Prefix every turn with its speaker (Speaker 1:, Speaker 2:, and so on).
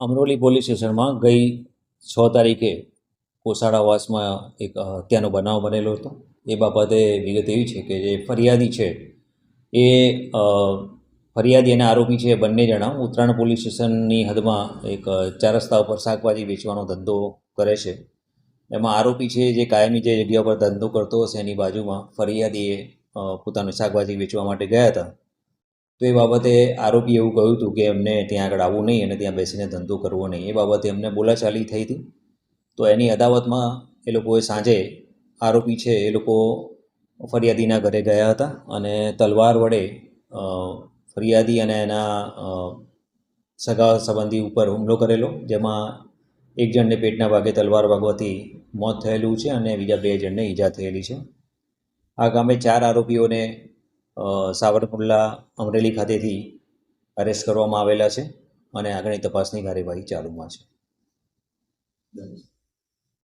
Speaker 1: Amroli police સ્ટેશનમાં ગઈ છ તારીખે કોસાડાવાસમાં એક હત્યાનો બનાવ બનેલો હતો. એ બાબતે વિગત એવી છે કે જે ફરિયાદી છે એ ફરિયાદી અને આરોપી છે બંને જણા ઉત્તરાયણ પોલીસ સ્ટેશનની હદમાં એક ચાર રસ્તા ઉપર શાકભાજી વેચવાનો ધંધો કરે છે. એમાં આરોપી છે જે કાયમી જે જગ્યા પર ધંધો કરતો હશે એની બાજુમાં ફરિયાદીએ પોતાનું શાકભાજી વેચવા માટે ગયા હતા. તો એ બાબતે આરોપી એવું કહ્યું હતું કે એમને ત્યાં આગળ આવવું નહીં અને ત્યાં બેસીને ધંધો કરવો નહીં. એ બાબતે એમને બોલાચાલી થઈ હતી. તો એની અદાવતમાં એ લોકોએ સાંજે આરોપી છે એ લોકો ફરિયાદીના ઘરે ગયા હતા અને તલવાર વડે ફરિયાદી અને એના સગા સંબંધી ઉપર હુમલો કરેલો, જેમાં એક જણને પેટના ભાગે તલવાર વાગવાથી મોત થયેલું છે અને બીજા બે જણને ઈજા થયેલી છે. આ ગામે ચાર આરોપીઓને સાવરકુંડલા અમરેલી ખાતેથી અરેસ્ટ કરવામાં આવેલા છે અને આગળની તપાસની કાર્યવાહી ચાલુમાં છે.